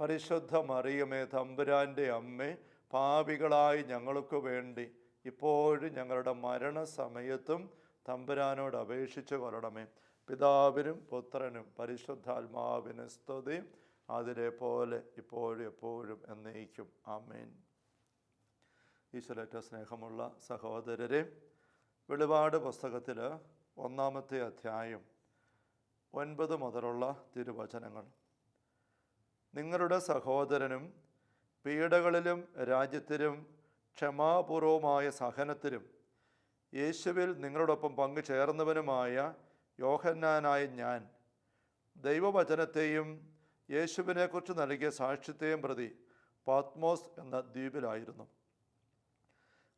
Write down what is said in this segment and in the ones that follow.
പരിശുദ്ധ മറിയമേ തമ്പുരാന്റെ അമ്മേ പാപികളായി ഞങ്ങൾക്ക് വേണ്ടി ഇപ്പോഴും ഞങ്ങളുടെ മരണസമയത്തും തമ്പുരാനോട് അപേക്ഷിച്ച് കൊള്ളണമേ പിതാവിനും പുത്രനും പരിശുദ്ധാത്മാവിന് സ്തുതി. അതിലെ പോലെ ഇപ്പോഴും എപ്പോഴും എന്നേക്കും. ആമേൻ. ഈശ്വരറ്റ സ്നേഹമുള്ള സഹോദരരെ വെളിപാട് പുസ്തകത്തിൽ ഒന്നാമത്തെ അധ്യായം ഒൻപത് മുതലുള്ള തിരുവചനങ്ങൾ. നിങ്ങളുടെ സഹോദരനും പീഡകളിലും രാജ്യത്തിലും ക്ഷമാപൂർവമായ സഹനത്തിലും യേശുവിൽ നിങ്ങളോടൊപ്പം പങ്കു ചേർന്നവനുമായ യോഹന്നാനായ ഞാൻ ദൈവവചനത്തെയും യേശുവിനെക്കുറിച്ച് നൽകിയ സാക്ഷ്യത്തെയും പ്രതി പാത്മോസ് എന്ന ദ്വീപിലായിരുന്നു.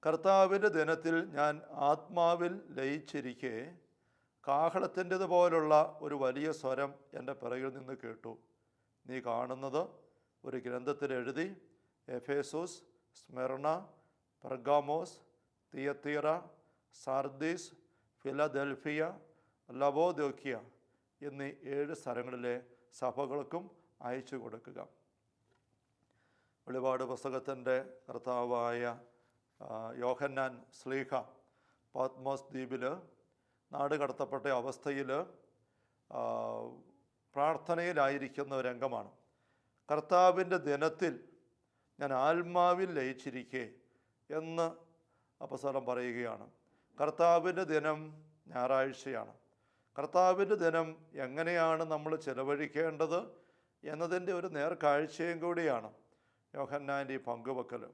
കർത്താവിന്റെ ദിനത്തിൽ ഞാൻ ആത്മാവിൽ ലയിച്ചിരിക്കെ കാഹളത്തിന്റെതുപോലുള്ള ഒരു വലിയ സ്വരം എന്റെ പിറകിൽ നിന്ന് കേട്ടു. നീ കാണുന്നത് ഒരു ഗ്രന്ഥത്തിൽ എഴുതി എഫേസൂസ് സ്മെർണ പെർഗാമോസ് തിയത്തീറ സാർദീസ് ഫിലദൽഫിയ ലവോദോക്കിയ എന്നീ ഏഴ് സ്ഥലങ്ങളിലെ സഭകൾക്കും അയച്ചു കൊടുക്കുക. വെളിപാട് പുസ്തകത്തിന്റെ കർത്താവായ യോഹന്നാൻ സ്ലീഹ പാത്മോസ് ദ്വീപിൽ നാട് കടത്തപ്പെട്ട അവസ്ഥയിൽ പ്രാർത്ഥനയിലായിരിക്കുന്ന ഒരു രംഗമാണ് കർത്താവിന്റെ ദിനത്തിൽ ഞാൻ ആത്മാവിൽ ലയിച്ചിരിക്കെ എന്ന് അപസരം പറയുകയാണ്. കർത്താവിന്റെ ദിനം ഞായറാഴ്ചയാണ്. കർത്താവിന്റെ ദിനം എങ്ങനെയാണ് നമ്മൾ ചെലവഴിക്കേണ്ടത് എന്നതിന്റെ ഒരു നേർക്കാഴ്ചയും കൂടിയാണ് യോഹന്നാന്റെ ഈ പങ്കുവെക്കൽ.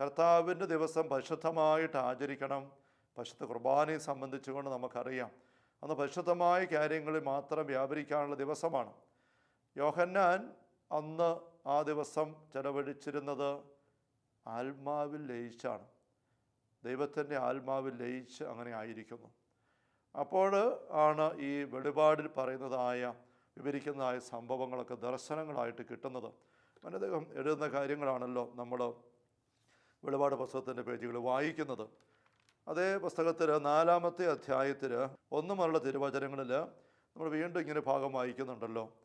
കർത്താവിന്റെ ദിവസം പരിശുദ്ധമായിട്ട് ആചരിക്കണം. പരിശുദ്ധ കുർബാനയെ സംബന്ധിച്ചുകൊണ്ട് നമുക്കറിയാം. അന്ന് പരിശുദ്ധമായ കാര്യങ്ങളിൽ മാത്രം വ്യാപരിക്കാനുള്ള ദിവസമാണ്. യോഹന്നാൻ അന്ന് ആ ദിവസം ചെലവഴിച്ചിരുന്നത് ആത്മാവിൽ ലയിച്ചാണ്. ദൈവത്തിന്റെ ആത്മാവിൽ ലയിച്ച് അങ്ങനെ ആയിരിക്കുന്നു. അപ്പോൾ ആണ് ഈ വെളിപാടിൽ പറയുന്നതായ വിവരിക്കുന്നതായ സംഭവങ്ങളൊക്കെ ദർശനങ്ങളായിട്ട് കിട്ടുന്നത്. അദ്ദേഹം എഴുതുന്ന കാര്യങ്ങളാണല്ലോ നമ്മൾ വെളിപാട് പുസ്തകത്തിന്റെ പേജുകൾ വായിക്കുന്നത്. അതേ പുസ്തകത്തിൽ നാലാമത്തെ അധ്യായത്തിൽ ഒന്നു മുതലുള്ള തിരുവചനങ്ങളിൽ നമ്മൾ വീണ്ടും ഇങ്ങനെ ഭാഗം വായിക്കുന്നുണ്ടല്ലോ.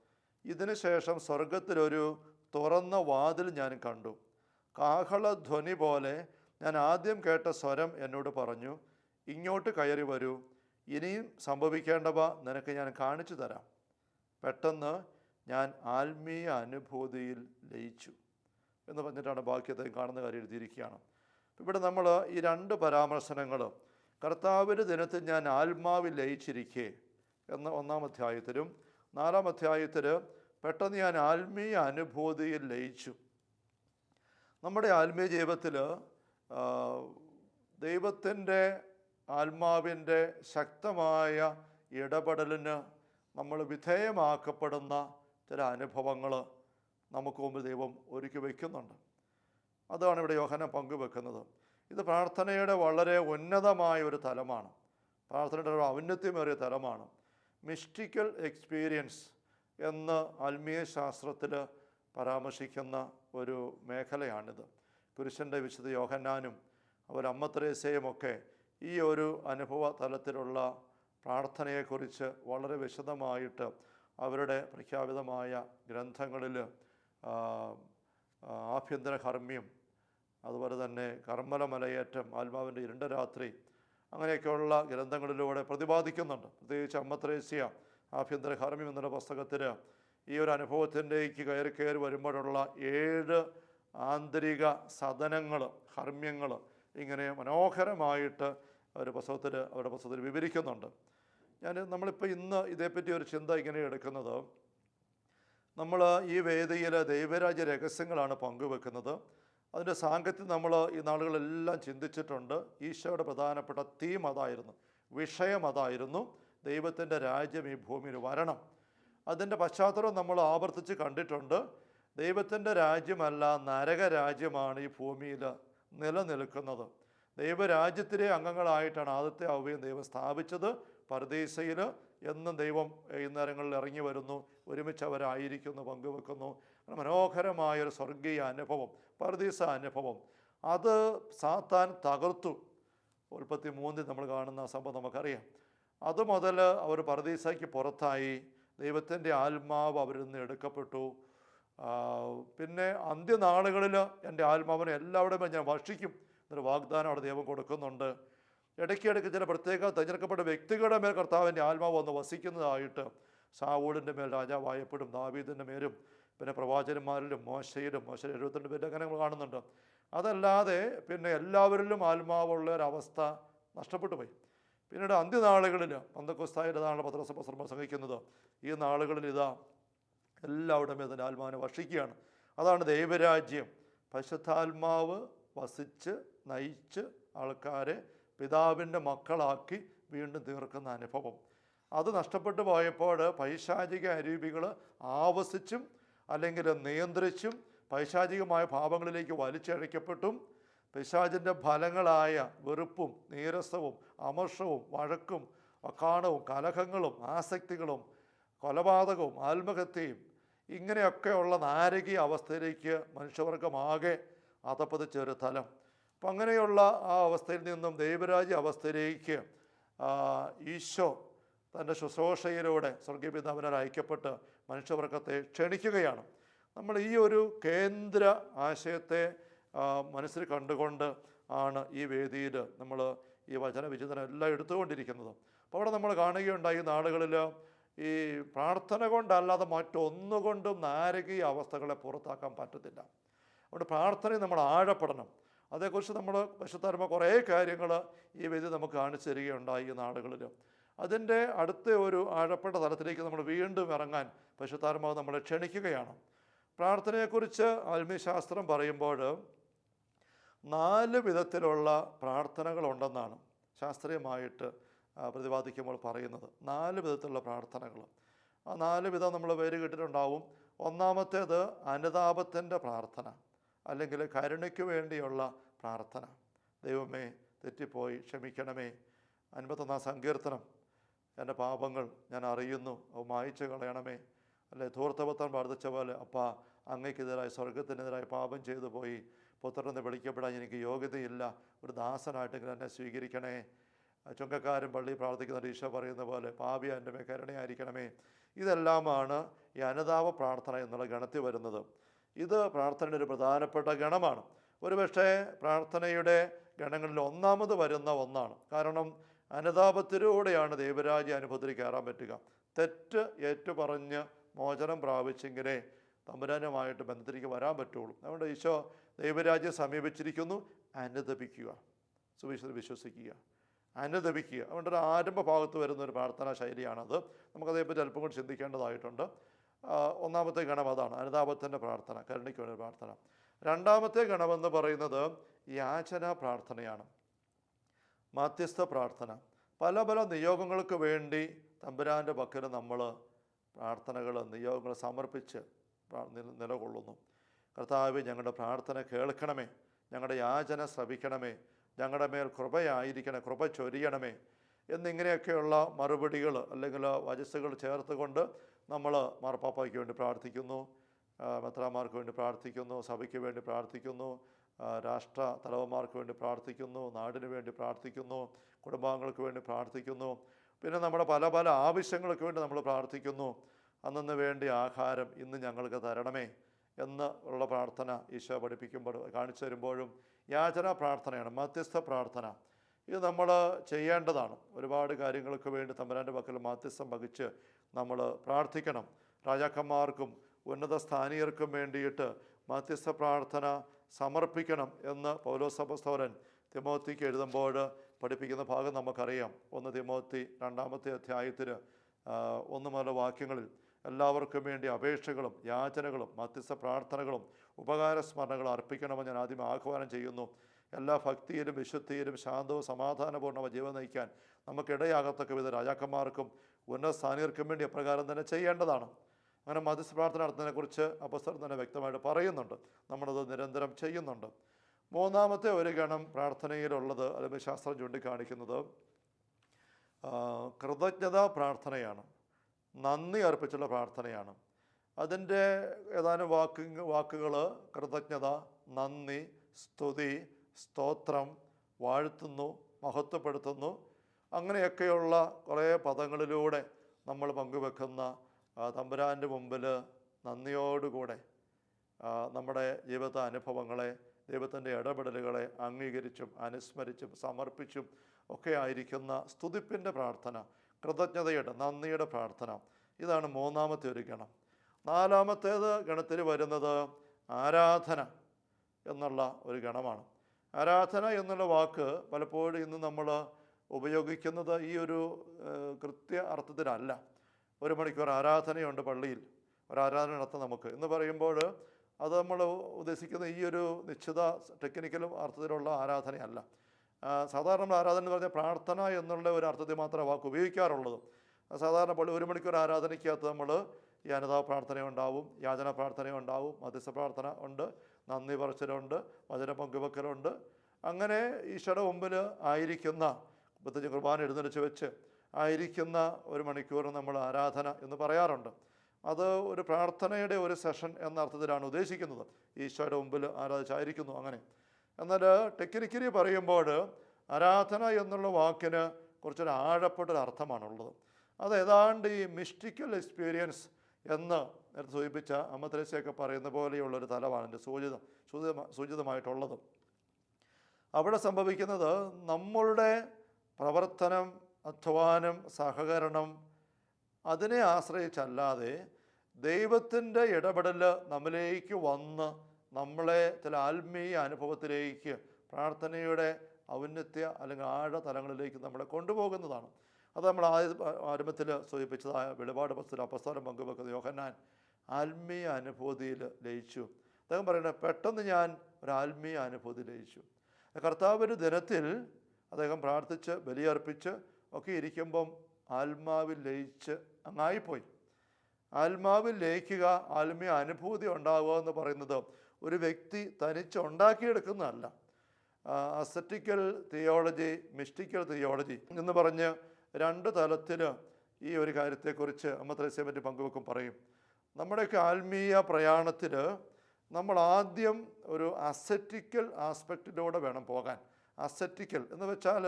ഇതിനുശേഷം സ്വർഗത്തിലൊരു തുറന്ന വാതിൽ ഞാൻ കണ്ടു. കാഹളധ്വനി പോലെ ഞാൻ ആദ്യം കേട്ട സ്വരം എന്നോട് പറഞ്ഞു ഇങ്ങോട്ട് കയറി വരൂ. ഇനിയും സംഭവിക്കേണ്ടവ നിനക്ക് ഞാൻ കാണിച്ചു തരാം. പെട്ടെന്ന് ഞാൻ ആത്മീയ അനുഭൂതിയിൽ ലയിച്ചു എന്ന് പറഞ്ഞിട്ടാണ് ബാക്കി അദ്ദേഹം കാണുന്ന കാര്യം എഴുതിയിരിക്കുകയാണ്. ഇവിടെ നമ്മൾ ഈ രണ്ട് പരാമർശനങ്ങൾ കർത്താവിന്റെ ദിനത്തിൽ ഞാൻ ആത്മാവിൽ ലയിച്ചിരിക്കെ എന്ന ഒന്നാം അധ്യായത്തിലും നാലാം അധ്യായത്തിൽ പെട്ടെന്ന് ഞാൻ ആത്മീയ അനുഭൂതിയിൽ ലയിച്ചു. നമ്മുടെ ആത്മീയ ജീവിതത്തിൽ ദൈവത്തിന്റെ ആത്മാവിന്റെ ശക്തമായ ഇടപെടലിന് നമ്മൾ വിധേയമാക്കപ്പെടുന്ന ചില അനുഭവങ്ങൾ നമുക്ക് മുമ്പ് ദൈവം ഒരുക്കി വയ്ക്കുന്നുണ്ട്. അതാണ് ഇവിടെ യോഹന പങ്കുവെക്കുന്നത്. ഇത് പ്രാർത്ഥനയുടെ വളരെ ഉന്നതമായ ഒരു തലമാണ്. പ്രാർത്ഥനയുടെ ഒരു ഔന്നത്യമേറിയ തലമാണ്. മിസ്റ്റിക്കൽ എക്സ്പീരിയൻസ് എന്ന് ആത്മീയ ശാസ്ത്രത്തിൽ പരാമർശിക്കുന്ന ഒരു മേഖലയാണിത്. കുരിശന്റെ വിശുദ്ധ യോഹന്നാനും അതുപോലെ അമ്മ ഈ ഒരു അനുഭവ തലത്തിലുള്ള പ്രാർത്ഥനയെക്കുറിച്ച് വളരെ വിശദമായിട്ട് അവരുടെ പ്രഖ്യാപിതമായ ഗ്രന്ഥങ്ങളിൽ ആഭ്യന്തര കർമ്മ്യം അതുപോലെ തന്നെ കർമ്മല മലയേറ്റം ആത്മാവിന്റെ ഇരുണ്ട രാത്രി അങ്ങനെയൊക്കെയുള്ള ഗ്രന്ഥങ്ങളിലൂടെ പ്രതിപാദിക്കുന്നുണ്ട്. പ്രത്യേകിച്ച് അമ്മത്രേസ്യ ആഭ്യന്തര കർമ്മ്യം എന്നുള്ള പുസ്തകത്തിൽ ഈ ഒരു അനുഭവത്തിന്റെക്ക് കയറി കയറി വരുമ്പോഴുള്ള ഏഴ് ആന്തരിക സദനങ്ങൾ ഹർമ്മ്യങ്ങൾ ഇങ്ങനെ മനോഹരമായിട്ട് അവർ പുസ്തകത്തിൽ അവരുടെ പുസ്തകത്തിൽ വിവരിക്കുന്നുണ്ട്. ഞാൻ നമ്മളിപ്പോൾ ഇന്ന് ഇതേപ്പറ്റി ഒരു ചിന്ത ഇങ്ങനെ എടുക്കുന്നത്. നമ്മൾ ഈ വേദിയിൽ ദൈവരാജ്യ രഹസ്യങ്ങളാണ് പങ്കുവെക്കുന്നത്. അതിന്റെ സാങ്കത്യം നമ്മൾ ഈ നാളുകളെല്ലാം ചിന്തിച്ചിട്ടുണ്ട്. ഈശോയുടെ പ്രധാനപ്പെട്ട തീം അതായിരുന്നു വിഷയം അതായിരുന്നു ദൈവത്തിന്റെ രാജ്യം ഈ ഭൂമിയിൽ വരണം. അതിന്റെ പശ്ചാത്തലം നമ്മൾ ആവർത്തിച്ച് കണ്ടിട്ടുണ്ട്. ദൈവത്തിന്റെ രാജ്യമല്ല നരകരാജ്യമാണ് ഈ ഭൂമിയിൽ നിലനിൽക്കുന്നത്. ദൈവരാജ്യത്തിലെ അംഗങ്ങളായിട്ടാണ് ആദ്യത്തെ അവയും ദൈവം സ്ഥാപിച്ചത്. പരദീസയിൽ എന്നും ദൈവം വൈകുന്നേരങ്ങളിൽ ഇറങ്ങി വരുന്നു ഒരുമിച്ച് അവരായിരിക്കുന്നു പങ്കുവെക്കുന്നു. മനോഹരമായൊരു സ്വർഗീയ അനുഭവം പർദീസ അനുഭവം. അത് സാത്താൻ തകർത്തു. ഉൽപ്പത്തി മൂന്നിൽ നമ്മൾ കാണുന്ന സംഭവം നമുക്കറിയാം. അത് മുതൽ അവർ പർദീസയ്ക്ക് പുറത്തായി. ദൈവത്തിന്റെ ആത്മാവ് അവരിൽ നിന്ന് എടുക്കപ്പെട്ടു. പിന്നെ അന്ത്യനാളുകളിൽ എന്റെ ആത്മാവിനെ എല്ലാവരുടെയും ഞാൻ ഭക്ഷിക്കും. എന്നൊരു വാഗ്ദാനം അവിടെ ദൈവം കൊടുക്കുന്നുണ്ട്. ഇടയ്ക്കിടയ്ക്ക് ചില പ്രത്യേക തിരഞ്ഞെടുക്കപ്പെട്ട വ്യക്തികളുടെ മേൽ കർത്താവിന്റെ ആത്മാവ് വന്ന് വസിക്കുന്നതായിട്ട് സാവൂളിന്റെ മേൽ രാജാവായപ്പോഴും ദാവീദിന്റെ മേലും പിന്നെ പ്രവാചകന്മാരിലും മോശയിലും മോശ എഴുപത്തിരണ്ട് പേരിലും അങ്ങനെ നമ്മൾ കാണുന്നുണ്ട്. അതല്ലാതെ പിന്നെ എല്ലാവരിലും ആത്മാവുള്ള ഒരവസ്ഥ നഷ്ടപ്പെട്ടു പോയി. പിന്നീട് അന്ത്യനാളുകളിൽ പന്തക്കൊസ്തായിലാണ് പത്രസഭ പ്രസംഗിക്കുന്നത് ഈ നാളുകളിൽ ഇതാ എല്ലാവരുടെയും അതിന്റെ ആത്മാവിനെ വർഷിക്കുകയാണ്. അതാണ് ദൈവരാജ്യം. പരിശുദ്ധാത്മാവ് വസിച്ച് നയിച്ച് ആൾക്കാരെ പിതാവിന്റെ മക്കളാക്കി വീണ്ടും തീർക്കുന്ന അനുഭവം. അത് നഷ്ടപ്പെട്ടു പോയപ്പോൾ പൈശാചിക അരൂപികൾ ആവസിച്ചും അല്ലെങ്കിൽ നിയന്ത്രിച്ചും പൈശാചികമായ ഭാവങ്ങളിലേക്ക് വലിച്ചഴക്കപ്പെട്ടും പിശാചിന്റെ ഫലങ്ങളായ വെറുപ്പും നീരസവും അമർഷവും വഴക്കും അക്കാണവും കലഹങ്ങളും ആസക്തികളും കൊലപാതകവും ആത്മഹത്യയും ഇങ്ങനെയൊക്കെയുള്ള നാരകീയ അവസ്ഥയിലേക്ക് മനുഷ്യവർഗമാകെ അതപ്പതിച്ച ഒരു തലം. അപ്പം അങ്ങനെയുള്ള ആ അവസ്ഥയിൽ നിന്നും ദൈവരാജ്യ അവസ്ഥയിലേക്ക് ഈശോ തന്റെ ശുശ്രൂഷയിലൂടെ സ്വർഗീയപിതാവിനാൽ അയക്കപ്പെട്ട് മനുഷ്യവർഗത്തെ ക്ഷണിക്കുകയാണ്. നമ്മൾ ഈ ഒരു കേന്ദ്ര ആശയത്തെ മനസ്സിൽ കണ്ടുകൊണ്ട് ആണ് ഈ വേദിയിൽ നമ്മൾ ഈ വചന വിചിന്തനം എല്ലാം എടുത്തുകൊണ്ടിരിക്കുന്നത്. അപ്പോൾ അവിടെ നമ്മൾ കാണുകയുണ്ടായി ഈ നാളുകളിൽ ഈ പ്രാർത്ഥന കൊണ്ടല്ലാതെ മറ്റൊന്നുകൊണ്ടും നാരകീയ അവസ്ഥകളെ പുറത്താക്കാൻ പറ്റത്തില്ല. അതുകൊണ്ട് പ്രാർത്ഥനയിൽ നമ്മൾ ആഴപ്പെടണം. അതേക്കുറിച്ച് നമ്മൾ വിശുദ്ധരുമ്പോൾ കുറേ കാര്യങ്ങൾ ഈ വേദി നമുക്ക് കാണിച്ചു തരികയുണ്ടായി ഈ നാടുകളിൽ അതിന്റെ അടുത്ത ഒരു ആഴപ്പെട്ട തലത്തിലേക്ക് നമ്മൾ വീണ്ടും ഇറങ്ങാൻ പശുത്താത്മാവ് നമ്മളെ ക്ഷണിക്കുകയാണ്. പ്രാർത്ഥനയെക്കുറിച്ച് ആത്മീയശാസ്ത്രം പറയുമ്പോൾ നാല് വിധത്തിലുള്ള പ്രാർത്ഥനകളുണ്ടെന്നാണ് ശാസ്ത്രീയമായിട്ട് പ്രതിപാദിക്കുമ്പോൾ പറയുന്നത്. നാല് വിധത്തിലുള്ള പ്രാർത്ഥനകൾ. ആ നാല് വിധം നമ്മൾ പേര് കേട്ടിട്ടുണ്ടാവും. ഒന്നാമത്തേത് അനുതാപത്തിന്റെ പ്രാർത്ഥന അല്ലെങ്കിൽ കരുണയ്ക്ക് വേണ്ടിയുള്ള പ്രാർത്ഥന. ദൈവമേ തെറ്റിപ്പോയി ക്ഷമിക്കണമേ. അൻപത്തൊന്നാം സങ്കീർത്തനം. എന്റെ പാപങ്ങൾ ഞാൻ അറിയുന്നു. അവ മായിച്ചു കളയണമേ. അല്ലെ? ധൂർത്തപത്രം പ്രാർത്ഥിച്ച പോലെ അപ്പാ അങ്ങയ്ക്കെതിരായി സ്വർഗത്തിനെതിരായി പാപം ചെയ്തു പോയി. പുത്രനെന്ന് വിളിക്കപ്പെടാൻ എനിക്ക് യോഗ്യതയില്ല. ഒരു ദാസനായിട്ടെങ്കിലും എന്നെ സ്വീകരിക്കണേ. ചുങ്കക്കാരൻ പള്ളി പ്രാർത്ഥിക്കുന്ന ഈശോ പറയുന്ന പോലെ പാപി എന്റെ മേ കരുണയായിരിക്കണമേ. ഇതെല്ലാമാണ് ഈ അനുതാപ പ്രാർത്ഥന എന്നുള്ള ഗണത്തിൽ വരുന്നത്. ഇത് പ്രാർത്ഥനയുടെ ഒരു പ്രധാനപ്പെട്ട ഗണമാണ്. ഒരുപക്ഷെ പ്രാർത്ഥനയുടെ ഗണങ്ങളിൽ ഒന്നാമത് വരുന്ന ഒന്നാണ്. കാരണം അനുതാപത്തിലൂടെയാണ് ദൈവരാജ്യ അനുഭവത്തിൽ കയറാൻ പറ്റുക. തെറ്റ് ഏറ്റുപറഞ്ഞ് മോചനം പ്രാപിച്ചെങ്കിലേ തമ്പുരാനുമായിട്ട് ബന്ധത്തിലേക്ക് വരാൻ പറ്റുള്ളൂ. അതുകൊണ്ട് ഈശോ ദൈവരാജ്യം സമീപിച്ചിരിക്കുന്നു. അനുദപിക്കുക. സുവിശ്വ വിശ്വസിക്കുക. അനുദപിക്കുക. അതുകൊണ്ട് ഒരു ആരംഭ ഭാഗത്ത് വരുന്ന ഒരു പ്രാർത്ഥനാ ശൈലിയാണത്. നമുക്കതേപ്പറ്റി അല്പം കൂടി ചിന്തിക്കേണ്ടതായിട്ടുണ്ട്. ഒന്നാമത്തെ ഗണം അതാണ്. അനുതാപത്തിന്റെ പ്രാർത്ഥന കരുണയ്ക്ക് വേണ്ടി പ്രാർത്ഥന. രണ്ടാമത്തെ ഗണമെന്ന് പറയുന്നത് യാചന പ്രാർത്ഥനയാണ്. മാധ്യസ്ഥ പ്രാർത്ഥന. പല പല നിയോഗങ്ങൾക്ക് വേണ്ടി തമ്പുരാന്റെ പക്കൽ നമ്മൾ പ്രാർത്ഥനകൾ നിയോഗങ്ങൾ സമർപ്പിച്ച് നിലകൊള്ളുന്നു. കർത്താവ് ഞങ്ങളുടെ പ്രാർത്ഥന കേൾക്കണമേ. ഞങ്ങളുടെ യാചന ശ്രവിക്കണമേ. ഞങ്ങളുടെ മേൽ കൃപയായിരിക്കണേ കൃപ ചൊരിയണമേ. എന്നിങ്ങനെയൊക്കെയുള്ള മറുപടികൾ അല്ലെങ്കിൽ വചസ്സുകൾ ചേർത്തുകൊണ്ട് നമ്മൾ മാർപ്പാപ്പയ്ക്ക് വേണ്ടി പ്രാർത്ഥിക്കുന്നു. മെത്രാമാർക്ക് വേണ്ടി പ്രാർത്ഥിക്കുന്നു. സഭയ്ക്ക് വേണ്ടി പ്രാർത്ഥിക്കുന്നു. രാഷ്ട്ര തലവന്മാർക്ക് വേണ്ടി പ്രാർത്ഥിക്കുന്നു നാടിന് വേണ്ടി പ്രാർത്ഥിക്കുന്നു കുടുംബാംഗങ്ങൾക്ക് വേണ്ടി പ്രാർത്ഥിക്കുന്നു. പിന്നെ നമ്മുടെ പല പല ആവശ്യങ്ങൾക്ക് വേണ്ടി നമ്മൾ പ്രാർത്ഥിക്കുന്നു. അന്നു വേണ്ടി ആഹാരം ഇന്ന് ഞങ്ങൾക്ക് തരണമേ എന്ന് ഉള്ള പ്രാർത്ഥന ഈശോ പഠിപ്പിക്കുമ്പോൾ കാണിച്ചു തരുമ്പോഴും യാചന പ്രാർത്ഥനയാണ് മധ്യസ്ഥ പ്രാർത്ഥന. ഇത് നമ്മൾ ചെയ്യേണ്ടതാണ്. ഒരുപാട് കാര്യങ്ങൾക്ക് വേണ്ടി തമ്പരാന്റെ പക്കൽ മാധ്യസ്ഥം വഹിച്ച് നമ്മൾ പ്രാർത്ഥിക്കണം. രാജാക്കന്മാർക്കും ഉന്നത സ്ഥാനീയർക്കും വേണ്ടിയിട്ട് മാധ്യസ്ഥ പ്രാർത്ഥന സമർപ്പിക്കണം എന്ന് പൗലോസഭസ്തോരൻ തിമോത്തിക്ക് എഴുതുമ്പോൾ പഠിപ്പിക്കുന്ന ഭാഗം നമുക്കറിയാം. ഒന്ന് തിമോത്തി രണ്ടാമത്തെ അധ്യായത്തിൽ ഒന്ന് മുതൽ വാക്യങ്ങളിൽ എല്ലാവർക്കും വേണ്ടി അപേക്ഷകളും യാചനകളും മധ്യസ്ഥ പ്രാർത്ഥനകളും ഉപകാര സ്മരണകളും അർപ്പിക്കണമെന്ന് ഞാൻ ആദ്യം ആഹ്വാനം ചെയ്യുന്നു. എല്ലാ ഭക്തിയിലും വിശുദ്ധിയിലും ശാന്തവും സമാധാനപൂർണവും ജീവൻ നയിക്കാൻ നമുക്കിടയാകത്തക്ക വിധ രാജാക്കന്മാർക്കും ഉന്നത സ്ഥാനീയർക്കും വേണ്ടി അപ്രകാരം തന്നെ ചെയ്യേണ്ടതാണ്. അങ്ങനെ മധ്യസ്ഥ പ്രാർത്ഥന നടത്തുന്നതിനെക്കുറിച്ച് അപ്പസ്തലൻ തന്നെ വ്യക്തമായിട്ട് പറയുന്നുണ്ട്. നമ്മളത് നിരന്തരം ചെയ്യുന്നുണ്ട്. മൂന്നാമത്തെ ഒരു ഗണം പ്രാർത്ഥനയിലുള്ളത് അല്ലെങ്കിൽ ശാസ്ത്രം ചൂണ്ടിക്കാണിക്കുന്നത് കൃതജ്ഞതാ പ്രാർത്ഥനയാണ്. നന്ദി അർപ്പിച്ചുള്ള പ്രാർത്ഥനയാണ്. അതിന്റെ ഏതാനും വാക്ക് വാക്കുകൾ കൃതജ്ഞത നന്ദി സ്തുതി സ്തോത്രം വാഴ്ത്തുന്നു മഹത്വപ്പെടുത്തുന്നു. അങ്ങനെയൊക്കെയുള്ള കുറേ പദങ്ങളിലൂടെ നമ്മൾ പങ്കുവെക്കുന്ന തമ്പുരാന്റെ മുമ്പിൽ നന്ദിയോടുകൂടെ നമ്മുടെ ജീവിത അനുഭവങ്ങളെ ദൈവത്തിന്റെ ഇടപെടലുകളെ അംഗീകരിച്ചും അനുസ്മരിച്ചും സമർപ്പിച്ചും ഒക്കെ ആയിരിക്കുന്ന സ്തുതിപ്പിന്റെ പ്രാർത്ഥന കൃതജ്ഞതയുടെ നന്ദിയുടെ പ്രാർത്ഥന. ഇതാണ് മൂന്നാമത്തെ ഒരു ഗണം. നാലാമത്തേത് ഗണത്തിൽ വരുന്നത് ആരാധന എന്നുള്ള ഒരു ഗണമാണ്. ആരാധന എന്നുള്ള വാക്ക് പലപ്പോഴും ഇന്ന് നമ്മൾ ഉപയോഗിക്കുന്നത് ഈ ഒരു കൃത്യ അർത്ഥത്തിലല്ല. ഒരു മണിക്കൂർ ആരാധനയുണ്ട് പള്ളിയിൽ. ഒരു ആരാധന നടത്താം നമുക്ക്. എന്ന് പറയുമ്പോൾ അത് നമ്മൾ ഉദ്ദേശിക്കുന്ന ഈ ഒരു നിശ്ചിത ടെക്നിക്കലും അർത്ഥത്തിലുള്ള ആരാധനയല്ല. സാധാരണ ആരാധന എന്ന് പറഞ്ഞാൽ പ്രാർത്ഥന എന്നുള്ള ഒരു അർത്ഥത്തിൽ മാത്രമേ വാക്ക് ഉപയോഗിക്കാറുള്ളത്. സാധാരണ പള്ളി ഒരു മണിക്കൂർ ആരാധനയ്ക്കകത്ത് നമ്മൾ ഈ അനുതാപ പ്രാർത്ഥന ഉണ്ടാവും യാചന പ്രാർത്ഥന ഉണ്ടാവും മധ്യസ്ഥ പ്രാർത്ഥന ഉണ്ട് നന്ദി പറച്ചിലുണ്ട് വചന പങ്കുവെക്കലുണ്ട്. അങ്ങനെ ഈശോയുടെ മുമ്പിൽ ആയിരിക്കുന്ന പ്രത്യേകിച്ച് കുർബാന എഴുന്നേറ്റ് വെച്ച് ആയിരിക്കുന്ന ഒരു മണിക്കൂർ നമ്മൾ ആരാധന എന്ന് പറയാറുണ്ട്. അത് ഒരു പ്രാർത്ഥനയുടെ ഒരു സെഷൻ എന്ന അർത്ഥത്തിലാണ് ഉദ്ദേശിക്കുന്നത്. ഈശോയുടെ മുമ്പിൽ ആരാധിച്ചായിരിക്കുന്നു അങ്ങനെ. എന്നാൽ ടെക്നിക്കലി പറയുമ്പോൾ ആരാധന എന്നുള്ള വാക്കിന് കുറച്ചൊരു ആഴപ്പെട്ടൊരു അർത്ഥമാണുള്ളത്. അത് ഏതാണ്ട് ഈ മിസ്റ്റിക്കൽ എക്സ്പീരിയൻസ് എന്ന് നേരത്തെ സൂചിപ്പിച്ച അമ്മ പറയുന്ന പോലെയുള്ളൊരു തലമാണ് എന്റെ സൂചിതം സൂചിത സൂചിതമായിട്ടുള്ളത്. അവിടെ സംഭവിക്കുന്നത് നമ്മളുടെ പ്രവർത്തനം അധ്വാനം സഹകരണം അതിനെ ആശ്രയിച്ചല്ലാതെ ദൈവത്തിന്റെ ഇടപെടൽ നമ്മിലേക്ക് വന്ന് നമ്മളെ ചില ആത്മീയ അനുഭവത്തിലേക്ക് പ്രാർത്ഥനയുടെ ഔന്നത്യ അല്ലെങ്കിൽ ആഴതലങ്ങളിലേക്ക് നമ്മളെ കൊണ്ടുപോകുന്നതാണ്. അത് നമ്മൾ ആദ്യ ആരംഭത്തിൽ സൂചിപ്പിച്ചതായ വെളിപാട് പുസ്തകം അപ്പസ്തോലം പങ്കുവെക്കുന്ന യോഹന്നാൻ ആത്മീയ അനുഭൂതിയിൽ ലയിച്ചു. അദ്ദേഹം പറയുന്നത് പെട്ടെന്ന് ഞാൻ ഒരു ആത്മീയ അനുഭൂതി ലയിച്ചു. കർത്താവിന്റെ ദിനത്തിൽ അദ്ദേഹം പ്രാർത്ഥിച്ച് ബലിയർപ്പിച്ച് ഒക്കെ ഇരിക്കുമ്പം ആത്മാവിൽ ലയിച്ച് അങ്ങായിപ്പോയി. ആത്മാവിൽ ലയിക്കുക ആത്മീയ അനുഭൂതി ഉണ്ടാവുക എന്ന് പറയുന്നത് ഒരു വ്യക്തി തനിച്ച് ഉണ്ടാക്കിയെടുക്കുന്നതല്ല. അസറ്റിക്കൽ തിയോളജി മിസ്റ്റിക്കൽ തിയോളജി എന്ന് പറഞ്ഞ് രണ്ട് തലത്തിൽ ഈ ഒരു കാര്യത്തെക്കുറിച്ച് അമ്മ ത്രേസ്യയെ പറ്റി പങ്കുവെക്കും പറയും. നമ്മുടെയൊക്കെ ആത്മീയ പ്രയാണത്തിൽ നമ്മൾ ആദ്യം ഒരു അസറ്റിക്കൽ ആസ്പെക്റ്റിലൂടെ വേണം പോകാൻ. അസറ്റിക്കൽ എന്ന് വെച്ചാൽ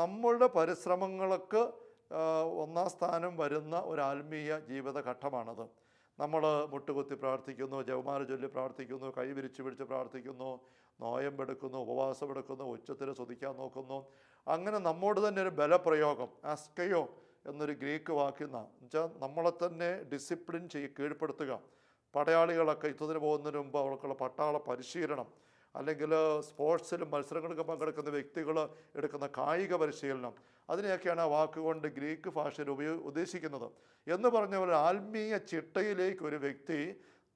നമ്മളുടെ പരിശ്രമങ്ങൾക്ക് ഒന്നാം സ്ഥാനം വരുന്ന ഒരു ആത്മീയ ജീവിതഘട്ടമാണത്. നമ്മൾ മുട്ടുകുത്തി പ്രാർത്ഥിക്കുന്നു ജവമാല ചൊല്ലി പ്രാർത്ഥിക്കുന്നു കൈ വിരിച്ചു പിടിച്ച് പ്രാർത്ഥിക്കുന്നു നോയമ്പെടുക്കുന്നു ഉപവാസമെടുക്കുന്നു ഉച്ചത്തിൽ ശ്രദ്ധിക്കാൻ നോക്കുന്നു. അങ്ങനെ നമ്മോട് തന്നെ ഒരു ബലപ്രയോഗം അസ്കയോ എന്നൊരു ഗ്രീക്ക് വാക്കുന്ന വെച്ചാൽ നമ്മളെ തന്നെ ഡിസിപ്ലിൻ ചെയ്ത് കീഴ്പ്പെടുത്തുക. പടയാളികളൊക്കെ യുദ്ധത്തിന് പോകുന്നതിന് മുമ്പ് അവർക്കുള്ള പട്ടാള പരിശീലനം അല്ലെങ്കിൽ സ്പോർട്സിലും മത്സരങ്ങൾക്ക് പങ്കെടുക്കുന്ന വ്യക്തികൾ എടുക്കുന്ന കായിക പരിശീലനം അതിനെയൊക്കെയാണ് ആ വാക്കുകൊണ്ട് ഗ്രീക്ക് ഭാഷയിൽ ഉപയോഗ ഉദ്ദേശിക്കുന്നത്. എന്ന് പറഞ്ഞ പോലെ ആത്മീയ ചിട്ടയിലേക്ക് ഒരു വ്യക്തി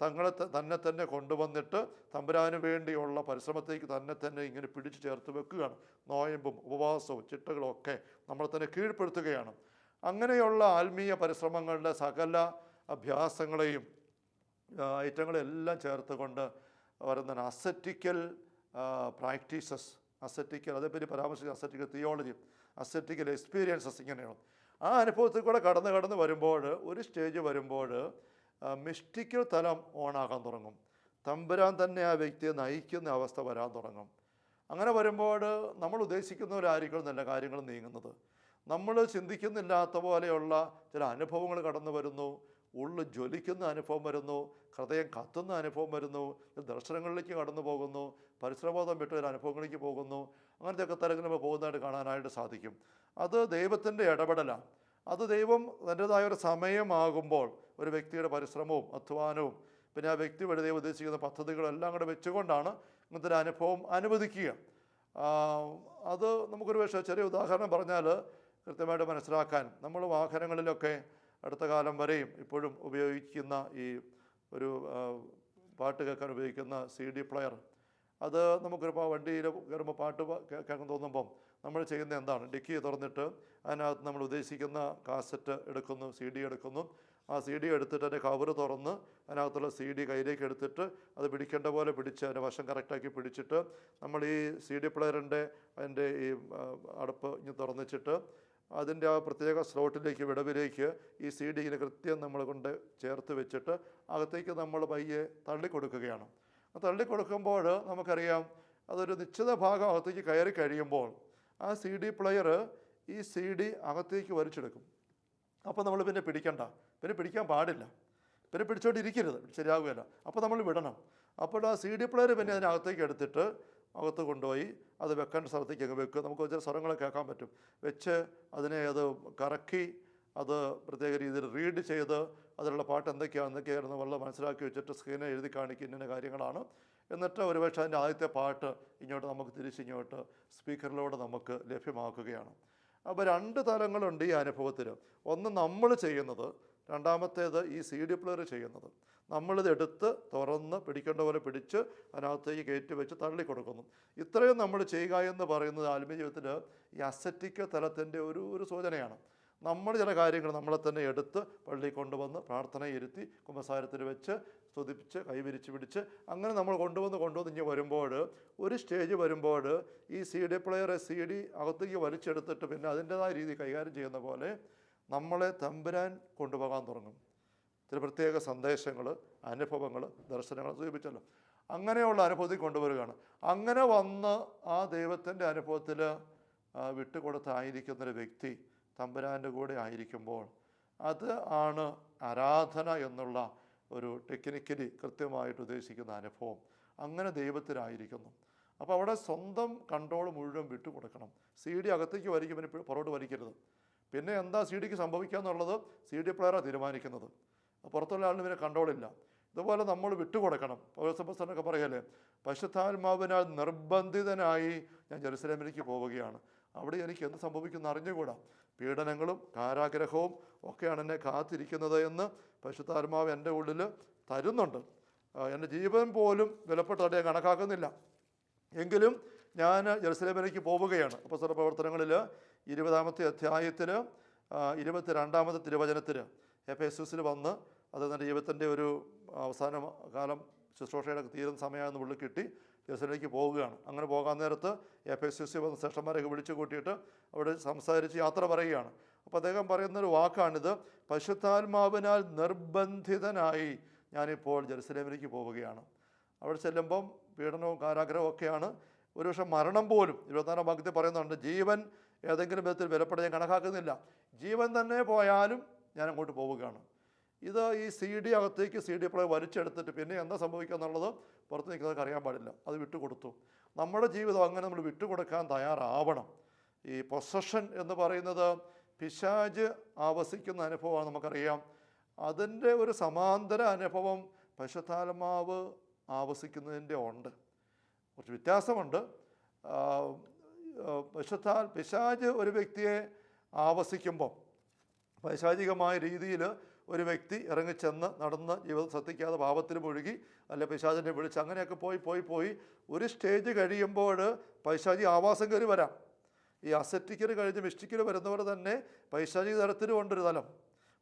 തങ്ങളെ തന്നെ തന്നെ കൊണ്ടുവന്നിട്ട് തമ്പുരാന് വേണ്ടിയുള്ള പരിശ്രമത്തേക്ക് തന്നെ തന്നെ ഇങ്ങനെ പിടിച്ചു ചേർത്ത് വെക്കുകയാണ്. നോയമ്പും ഉപവാസവും ചിട്ടകളും ഒക്കെ നമ്മളെ തന്നെ കീഴ്പ്പെടുത്തുകയാണ്. അങ്ങനെയുള്ള ആത്മീയ പരിശ്രമങ്ങളുടെ സകല അഭ്യാസങ്ങളെയും ഐറ്റങ്ങളെല്ലാം ചേർത്തുകൊണ്ട് വരുന്ന അസറ്റിക്കൽ പ്രാക്ടീസസ് അസറ്റിക്കൽ അതേപ്പറ്റി പരാമർശിക്കുന്ന അസറ്റിക്കൽ തിയോളജി അസറ്റിക്കൽ എക്സ്പീരിയൻസസ് ഇങ്ങനെയാണ്. ആ അനുഭവത്തിൽ കൂടെ കടന്ന് കടന്ന് വരുമ്പോൾ ഒരു സ്റ്റേജ് വരുമ്പോൾ മിസ്റ്റിക്കൽ തലം ഓണാകാൻ തുടങ്ങും. തമ്പുരാൻ തന്നെ ആ വ്യക്തിയെ നയിക്കുന്ന അവസ്ഥ വരാൻ തുടങ്ങും. അങ്ങനെ വരുമ്പോൾ നമ്മൾ ഉദ്ദേശിക്കുന്നവരായിരിക്കും നല്ല കാര്യങ്ങൾ നീങ്ങുന്നത്. നമ്മൾ ചിന്തിക്കുന്നില്ലാത്ത പോലെയുള്ള ചില അനുഭവങ്ങൾ കടന്നു വരുന്നു. ഉള്ളു ജ്വലിക്കുന്ന അനുഭവം വരുന്നു ഹൃദയം കത്തുന്ന അനുഭവം വരുന്നു ദർശനങ്ങളിലേക്ക് കടന്നു പോകുന്നു പരിശ്രമബോധം വിട്ട ഒരു അനുഭവങ്ങളിലേക്ക് പോകുന്നു. അങ്ങനത്തെയൊക്കെ തരങ്ങൾ നമ്മൾ പോകുന്നതായിട്ട് കാണാനായിട്ട് സാധിക്കും. അത് ദൈവത്തിന്റെ ഇടപെടലാണ്. അത് ദൈവം തന്റെതായ ഒരു സമയമാകുമ്പോൾ ഒരു വ്യക്തിയുടെ പരിശ്രമവും അധ്വാനവും പിന്നെ ആ വ്യക്തി വഴി ദൈവം ഉദ്ദേശിക്കുന്ന പദ്ധതികളെല്ലാം കൂടെ വെച്ചുകൊണ്ടാണ് ഇങ്ങനത്തെ ഒരു അനുഭവം അനുവദിക്കുക. അത് നമുക്കൊരു പക്ഷേ ചെറിയ ഉദാഹരണം പറഞ്ഞാൽ കൃത്യമായിട്ട് മനസ്സിലാക്കാൻ നമ്മൾ വാഹനങ്ങളിലൊക്കെ അടുത്ത കാലം വരെയും ഇപ്പോഴും ഉപയോഗിക്കുന്ന ഈ ഒരു പാട്ട് കേൾക്കാൻ ഉപയോഗിക്കുന്ന സി ഡി പ്ലെയർ അത് നമുക്കൊരു വണ്ടിയിൽ കയറുമ്പോൾ പാട്ട് കേൾക്കാൻ തോന്നുമ്പം നമ്മൾ ചെയ്യുന്ന എന്താണ്? ഡിക്കി തുറന്നിട്ട് അതിനകത്ത് നമ്മൾ ഉദ്ദേശിക്കുന്ന കാസറ്റ് എടുക്കുന്നു സി ഡി എടുക്കുന്നു. ആ സി ഡി എടുത്തിട്ട് അതിന്റെ കവർ തുറന്ന് അതിനകത്തുള്ള സി ഡി കയ്യിലേക്ക് എടുത്തിട്ട് അത് പിടിക്കേണ്ട പോലെ പിടിച്ച് അതിന്റെ വശം കറക്റ്റാക്കി പിടിച്ചിട്ട് നമ്മൾ ഈ സി ഡി പ്ലെയറിന്റെ അതിന്റെ ഈ അടപ്പ് ഇനി തുറന്നിച്ചിട്ട് അതിന്റെ ആ പ്രത്യേക സ്ലോട്ടിലേക്ക് വിടവിലേക്ക് ഈ സി ഡിയിൽ കൃത്യം നമ്മൾ കൊണ്ട് ചേർത്ത് വെച്ചിട്ട് അകത്തേക്ക് നമ്മൾ പയ്യെ തള്ളിക്കൊടുക്കുകയാണ്. തള്ളിക്കൊടുക്കുമ്പോൾ നമുക്കറിയാം അതൊരു നിശ്ചിത ഭാഗം അകത്തേക്ക് കയറി കഴിയുമ്പോൾ ആ സി ഡി പ്ലെയർ ഈ സി ഡി അകത്തേക്ക് വലിച്ചെടുക്കും. അപ്പോൾ നമ്മൾ പിന്നെ പിടിക്കണ്ട. പിന്നെ പിടിക്കാൻ പാടില്ല. പിന്നെ പിടിച്ചോണ്ടിരിക്കരുത്. ശരിയാകുകയല്ല അപ്പോൾ നമ്മൾ വിടണം. അപ്പോൾ ആ സി ഡി പ്ലെയർ പിന്നെ അതിനകത്തേക്ക് എടുത്തിട്ട് അകത്ത് കൊണ്ടുപോയി അത് വെക്കേണ്ട സ്ഥലത്തേക്ക് അങ്ങ് വെക്കുക. നമുക്ക് ചില സ്വരങ്ങൾ കേൾക്കാൻ പറ്റും. വെച്ച് അതിനെ അത് കറക്കി അത് പ്രത്യേക രീതിയിൽ റീഡ് ചെയ്ത് അതിലുള്ള പാട്ട് എന്തൊക്കെയാണ് എന്തൊക്കെയായിരുന്നു വെള്ളം മനസ്സിലാക്കി വെച്ചിട്ട് സ്ക്രീനിൽ എഴുതി കാണിക്കുന്ന കാര്യങ്ങളാണ്. എന്നിട്ട് ഒരുപക്ഷെ അതിന്റെ ആദ്യത്തെ പാട്ട് ഇങ്ങോട്ട് നമുക്ക് തിരിച്ചിങ്ങോട്ട് സ്പീക്കറിലൂടെ നമുക്ക് ലഭ്യമാക്കുകയാണ്. അപ്പോൾ രണ്ട് തലങ്ങളുണ്ട് ഈ അനുഭവത്തിൽ. ഒന്ന് നമ്മൾ ചെയ്യുന്നത് രണ്ടാമത്തേത് ഈ സി ഡി പ്ലെയർ ചെയ്യുന്നത്. നമ്മളിത് എടുത്ത് തുറന്ന് പിടിക്കേണ്ട പോലെ പിടിച്ച് അതിനകത്തേക്ക് കയറ്റി വെച്ച് തള്ളി കൊടുക്കുന്നു ഇത്രയും നമ്മൾ ചെയ്യുക എന്ന് പറയുന്നത് ആത്മീയ ജീവിതത്തിൽ ഈ അസറ്റിക്ക തലത്തിന്റെ ഒരു ഒരു സൂചനയാണ്. നമ്മൾ ചില കാര്യങ്ങൾ നമ്മളെ തന്നെ എടുത്ത് പള്ളി കൊണ്ടുവന്ന് പ്രാർത്ഥന ഇരുത്തി കുമ്പസാരത്തിൽ വെച്ച് സ്തുതിപ്പിച്ച് കൈവിരിച്ച് പിടിച്ച് അങ്ങനെ നമ്മൾ കൊണ്ടുവന്ന് കൊണ്ടുവന്ന് ഇങ്ങനെ വരുമ്പോൾ ഒരു സ്റ്റേജ് വരുമ്പോൾ ഈ സി ഡി പ്ലെയറെ സി ഡി അകത്തേക്ക് വലിച്ചെടുത്തിട്ട് പിന്നെ അതിന്റെതായ രീതി കൈകാര്യം ചെയ്യുന്ന പോലെ നമ്മളെ തമ്പുരാൻ കൊണ്ടുപോകാൻ തുടങ്ങും. ചില പ്രത്യേക സന്ദേശങ്ങൾ അനുഭവങ്ങൾ ദർശനങ്ങൾ സൂചിപ്പിച്ചല്ലോ അങ്ങനെയുള്ള അനുഭവത്തിൽ കൊണ്ടുവരികയാണ്. അങ്ങനെ വന്ന് ആ ദൈവത്തിന്റെ അനുഭവത്തിൽ വിട്ടുകൊടുത്തായിരിക്കുന്നൊരു വ്യക്തി തമ്പുരാന്റെ കൂടെ ആയിരിക്കുമ്പോൾ അത് ആണ് ആരാധന എന്നുള്ള ഒരു ടെക്നിക്കലി കൃത്യമായിട്ട് ഉദ്ദേശിക്കുന്ന അനുഭവം. അങ്ങനെ ദൈവത്തിലായിരിക്കുന്നു. അപ്പോൾ അവിടെ സ്വന്തം കൺട്രോൾ മുഴുവൻ വിട്ടുകൊടുക്കണം. സി ഡി അകത്തേക്ക് വലിക്കും പുറകോട്ട് വലിക്കരുത്. പിന്നെ എന്താ സി ഡിക്ക് സംഭവിക്കുക എന്നുള്ളത് സി ഡി പ്ലെയറാണ് തീരുമാനിക്കുന്നത്. പുറത്തുള്ള ആളിന് പിന്നെ കൺട്രോളില്ല ഇതുപോലെ നമ്മൾ വിട്ടുകൊടുക്കണം. പൗരസഭസ്ഥനൊക്കെ പറയല്ലേ? പശുത്താത്മാവിനാൽ നിർബന്ധിതനായി ഞാൻ ജെറുസലേമിലേക്ക് പോവുകയാണ്. അവിടെ എനിക്ക് എന്ത് സംഭവിക്കുന്നു അറിഞ്ഞുകൂടാ. പീഡനങ്ങളും കാരാഗ്രഹവും ഒക്കെയാണ് എന്നെ കാത്തിരിക്കുന്നത് എന്ന് പശുത്താത്മാവ് എന്റെ ഉള്ളിൽ തരുന്നുണ്ട്. എന്റെ ജീവൻ പോലും വിലപ്പെട്ടതായിട്ട് ഞാൻ കണക്കാക്കുന്നില്ല. എങ്കിലും ഞാൻ ജെറുസലേമിലേക്ക് പോവുകയാണ്. അപ്പോൾ പ്രവർത്തനങ്ങളിൽ ഇരുപതാമത്തെ അധ്യായത്തിൽ ഇരുപത്തി രണ്ടാമത്തെ തിരുവചനത്തിൽ എഫ് എസ് എസിൽ വന്ന് തന്നെ ജീവിതത്തിന്റെ ഒരു അവസാന കാലം ശുശ്രൂഷയുടെ തീരുന്ന സമയമെന്ന് വിളി കിട്ടി. ജെറുസലേമിലേക്ക് പോവുകയാണ്. അങ്ങനെ പോകാൻ നേരത്ത് എഫ് എസ് എസ് വന്ന ശ്രേഷ്ഠന്മാരെയൊക്കെ വിളിച്ചു കൂട്ടിയിട്ട് അവിടെ സംസാരിച്ച് യാത്ര പറയുകയാണ്. അപ്പോൾ അദ്ദേഹം പറയുന്നൊരു വാക്കാണിത് പശുത്താത്മാവിനാൽ നിർബന്ധിതനായി ഞാനിപ്പോൾ ജെറുസലേമിലേക്ക് പോവുകയാണ്. അവിടെ ചെല്ലുമ്പം പീഡനവും കാരാഗ്രഹവും ഒക്കെയാണ്. ഒരുപക്ഷെ മരണം പോലും ഇരുപത്തിനാലാം ഭാഗത്തിൽ പറയുന്നുണ്ട് ജീവൻ ഏതെങ്കിലും വിധത്തിൽ വിലപ്പെട്ട് ഞാൻ കണക്കാക്കുന്നില്ല. ജീവൻ തന്നെ പോയാലും ഞാൻ അങ്ങോട്ട് പോവുകയാണ്. ഇത് ഈ സി ഡി അകത്തേക്ക് സി ഡി പ്ലേ വലിച്ചെടുത്തിട്ട് പിന്നെ എന്താ സംഭവിക്കുക എന്നുള്ളത് പുറത്ത് നിൽക്കുന്നവർക്ക് അറിയാൻ പാടില്ല. അത് വിട്ടുകൊടുത്തു. നമ്മുടെ ജീവിതം അങ്ങനെ നമ്മൾ വിട്ടുകൊടുക്കാൻ തയ്യാറാവണം. ഈ പൊസഷൻ എന്ന് പറയുന്നത് പിശാജ് ആവസിക്കുന്ന അനുഭവമാണ് നമുക്കറിയാം. അതിന്റെ ഒരു സമാന്തര അനുഭവം പശുത്താലമാവ് ആവസിക്കുന്നതിന്റെ ഉണ്ട്. കുറച്ച് വ്യത്യാസമുണ്ട്. പശുത്താൽ പിശാജ് ഒരു വ്യക്തിയെ ആവസിക്കുമ്പോൾ പൈശാചികമായ രീതിയിൽ ഒരു വ്യക്തി ഇറങ്ങിച്ചെന്ന് നടന്ന് ജീവിതം ശ്രദ്ധിക്കാതെ പാപത്തിൽ മുഴുകി അല്ലെ പൈശാചിനെ വിളിച്ച് അങ്ങനെയൊക്കെ പോയി പോയി പോയി ഒരു സ്റ്റേജ് കഴിയുമ്പോൾ പൈശാചി ആവാസം കയറി വരാം. ഈ അസറ്റിക്കൽ കഴിഞ്ഞ് മിസ്റ്റിക്കൽ വരുന്നവർ തന്നെ പൈശാചിക തരത്തിലും ഉണ്ടൊരു തലം.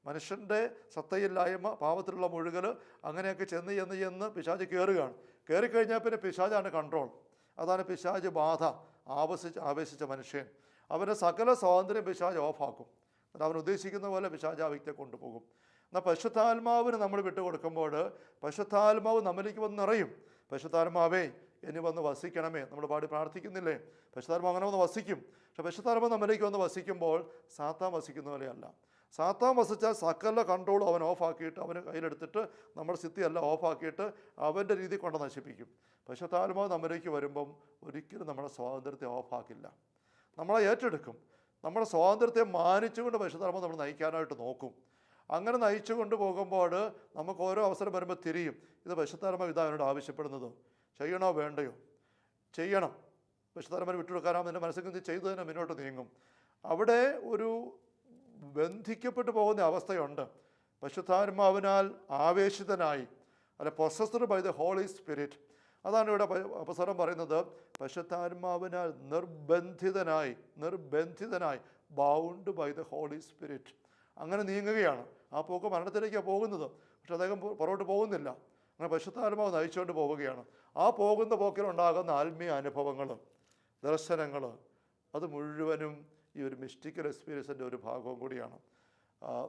മനുഷ്യന്റെ സത്തയില്ലായ്മ പാപത്തിലുള്ള മുഴുകൽ അങ്ങനെയൊക്കെ ചെന്ന് ചെന്ന് ചെന്ന് പിശാജ് കയറുകയാണ് കയറിക്കഴിഞ്ഞാൽ പിന്നെ പിശാജാണ് കൺട്രോൾ അതാണ് പിശാജ് ബാധ. ആവസിച്ച് ആവേശിച്ച മനുഷ്യൻ. അവന്റെ സകല സ്വാതന്ത്ര്യം പിശാജ് ഓഫാക്കും. എന്നിട്ട് അവൻ ഉദ്ദേശിക്കുന്ന പോലെ പിശാജ് ആ വ്യക്തിയെ കൊണ്ടുപോകും. എന്നാൽ പശുത്താത്മാവിന് നമ്മൾ വിട്ടുകൊടുക്കുമ്പോൾ പശുത്താത്മാവ് നമ്മളിലേക്ക് വന്ന് നിറയും. പശുത്താത്മാവേ ഇനി വന്ന് വസിക്കണമേ. നമ്മൾ പാടി പ്രാർത്ഥിക്കുന്നില്ലേ? പശുത്താത്മാവ് അങ്ങനെ വന്ന് വസിക്കും. പക്ഷെ പശുത്താത്മാവ് നമ്മളിലേക്ക് വന്ന് വസിക്കുമ്പോൾ സാത്താൻ വസിക്കുന്ന പോലെയല്ല. സാത്താൻ വസിച്ചാൽ സകല കൺട്രോൾ അവൻ ഓഫാക്കിയിട്ട് അവന് കയ്യിലെടുത്തിട്ട് നമ്മുടെ സ്ഥിതിയെല്ലാം ഓഫാക്കിയിട്ട് അവന്റെ രീതി കൊണ്ട് നശിപ്പിക്കും. പക്ഷെ പശുത്താത്മാവ് നമ്മിലേക്ക് വരുമ്പം ഒരിക്കലും നമ്മുടെ സ്വാതന്ത്ര്യത്തെ ഓഫാക്കില്ല. നമ്മളെ ഏറ്റെടുക്കും. നമ്മുടെ സ്വാതന്ത്ര്യത്തെ മാനിച്ചുകൊണ്ട് പരിശുദ്ധാത്മ നമ്മൾ നയിക്കാനായിട്ട് നോക്കും. അങ്ങനെ നയിച്ചു കൊണ്ട് പോകുമ്പോൾ നമുക്ക് ഓരോ അവസരം വരുമ്പോൾ തിരിയും. ഇത് പരിശുദ്ധാത്മ ഇതാ ആവശ്യപ്പെടുന്നത്. ചെയ്യണോ വേണ്ടയോ? ചെയ്യണം. പരിശുദ്ധാത്മനെ വിട്ടുകൊടുക്കാനാവുന്ന എന്റെ മനസ്സിൽ ചെയ്തു തന്നെ മുന്നോട്ട് നീങ്ങും. അവിടെ ഒരു ബന്ധിക്കപ്പെട്ടു പോകുന്ന അവസ്ഥയുണ്ട്. പരിശുദ്ധാത്മാവിനാൽ ആവേശിതനായി. അല്ല possessed by the Holy Spirit അതാണ് ഇവിടെ അവസരം പറയുന്നത്. പശുദ്ധാത്മാവിനാൽ നിർബന്ധിതനായി നിർബന്ധിതനായി bound by the Holy Spirit അങ്ങനെ നീങ്ങുകയാണ്. ആ പോക്ക് മരണത്തിലേക്കാണ് പോകുന്നത്. പക്ഷെ അദ്ദേഹം പുറകോട്ട് പോകുന്നില്ല. അങ്ങനെ പശുദ്ധാത്മാവ് നയിച്ചുകൊണ്ട് പോവുകയാണ്. ആ പോകുന്ന പോക്കിലുണ്ടാകുന്ന ആത്മീയ അനുഭവങ്ങൾ ദർശനങ്ങൾ അത് മുഴുവനും ഈ ഒരു മിസ്റ്റിക്കൽ എക്സ്പീരിയൻസിന്റെ ഒരു ഭാഗവും കൂടിയാണ്.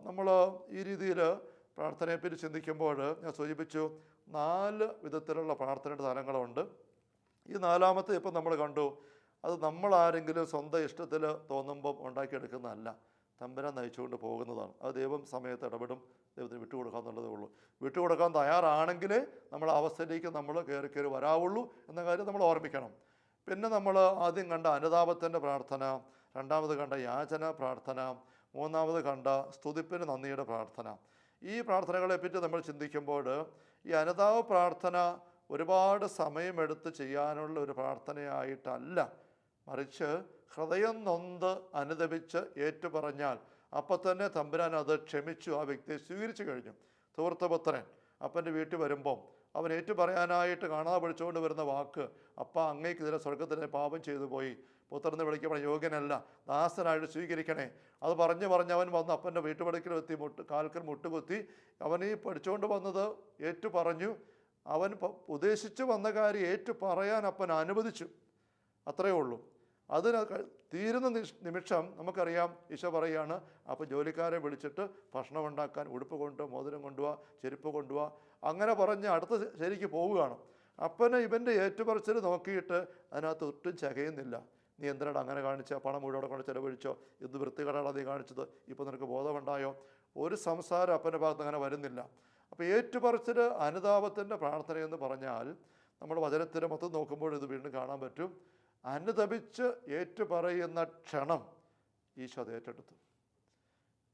നമ്മൾ ഈ രീതിയിൽ പ്രാർത്ഥനയെപ്പറ്റി ചിന്തിക്കുമ്പോൾ ഞാൻ സൂചിപ്പിച്ചു നാല് വിധത്തിലുള്ള പ്രാർത്ഥനയുടെ തലങ്ങളുണ്ട് ഈ നാലാമത്തെ ഇപ്പം നമ്മൾ കണ്ടു അത് നമ്മൾ ആരെങ്കിലും സ്വന്തം ഇഷ്ടത്തിൽ തോന്നുമ്പം ഉണ്ടാക്കിയെടുക്കുന്നതല്ല തമ്പരാൻ നയിച്ചുകൊണ്ട് പോകുന്നതാണ്. അത് ദൈവം സമയത്ത് ഇടപെടും ദൈവത്തിന് വിട്ടുകൊടുക്കുക എന്നുള്ളതേ ഉള്ളൂ. വിട്ടുകൊടുക്കാൻ തയ്യാറാണെങ്കിൽ നമ്മൾ അവസ്ഥയിലേക്ക് നമ്മൾ കയറി കയറി വരാവുള്ളൂ എന്ന കാര്യം നമ്മൾ ഓർമ്മിക്കണം. പിന്നെ നമ്മൾ ആദ്യം കണ്ട അനുതാപത്തിന്റെ പ്രാർത്ഥന രണ്ടാമത് കണ്ട യാചന പ്രാർത്ഥന മൂന്നാമത് കണ്ട സ്തുതിപ്പിന് നന്ദിയുടെ പ്രാർത്ഥന. ഈ പ്രാർത്ഥനകളെ പറ്റി നമ്മൾ ചിന്തിക്കുമ്പോൾ ഈ അനുതാപ പ്രാർത്ഥന ഒരുപാട് സമയമെടുത്ത് ചെയ്യാനുള്ള ഒരു പ്രാർത്ഥനയായിട്ടല്ല. മറിച്ച് ഹൃദയം നൊന്ത് അനുദപിച്ച് ഏറ്റുപറഞ്ഞാൽ അപ്പം തന്നെ തമ്പുരാൻ അത് ക്ഷമിച്ചു ആ വ്യക്തിയെ സ്വീകരിച്ചു കഴിഞ്ഞു. സുഹൃത്തുപുത്രൻ അപ്പന്റെ വീട്ടിൽ വരുമ്പം അവൻ ഏറ്റു പറയാനായിട്ട് കാണാതെ പഠിച്ചുകൊണ്ട് വരുന്ന വാക്ക് അപ്പ അങ്ങേക്കെതിരെ സ്വർഗത്തിന് പാപം ചെയ്തു പോയി പുത്രനെ വിളിക്കപ്പെടാൻ യോഗ്യനല്ല ദാസനായിട്ട് സ്വീകരിക്കണേ. അത് പറഞ്ഞ് പറഞ്ഞ് അവൻ വന്ന് അപ്പന്റെ വീട്ടുപടിക്കലെത്തി മുട്ട് കാൽക്കൽ മുട്ടുകുത്തി. അവൻ ഈ പഠിച്ചുകൊണ്ട് വന്നത് ഏറ്റു പറഞ്ഞു അവൻ ഉദ്ദേശിച്ചു വന്ന കാര്യം ഏറ്റു പറയാൻ അപ്പൻ അനുവദിച്ചു. അത്രയേ ഉള്ളൂ. അതിന് തീരുന്ന നിമിഷം നമുക്കറിയാം ഈശോ പറയുകയാണ് അപ്പോൾ ജോലിക്കാരെ വിളിച്ചിട്ട് ഭക്ഷണം ഉണ്ടാക്കാൻ ഉടുപ്പ് കൊണ്ട് മോതിരം കൊണ്ടുപോവാ ചെരുപ്പ് കൊണ്ടുപോവാ അങ്ങനെ പറഞ്ഞ് അടുത്ത ശരിക്ക് പോവുകയാണ്. അപ്പനെ ഇവന്റെ ഏറ്റുപറച്ചിൽ നോക്കിയിട്ട് അതിനകത്ത് ഒട്ടും ചകയുന്നില്ല. നീ എന്തിനാണ് അങ്ങനെ കാണിച്ച? പണം മുഴുവൻ കൊണ്ട് ചിലവഴിച്ചോ? ഇത് വൃത്തികേടാണ് നീ കാണിച്ചത്? ഇപ്പോൾ നിനക്ക് ബോധമുണ്ടായോ? ഒരു സംസാരം അപ്പന്റെ ഭാഗത്ത് അങ്ങനെ വരുന്നില്ല. അപ്പോൾ ഏറ്റുപറച്ചിൽ അനുതാപത്തിന്റെ പ്രാർത്ഥനയെന്ന് പറഞ്ഞാൽ നമ്മൾ വചനത്തിന്റെ മൊത്തം നോക്കുമ്പോൾ ഇത് വീണ്ടും കാണാൻ പറ്റും. അനുതപിച്ച് ഏറ്റുപറയുന്ന ക്ഷണം ഈശോ അത് ഏറ്റെടുത്തു.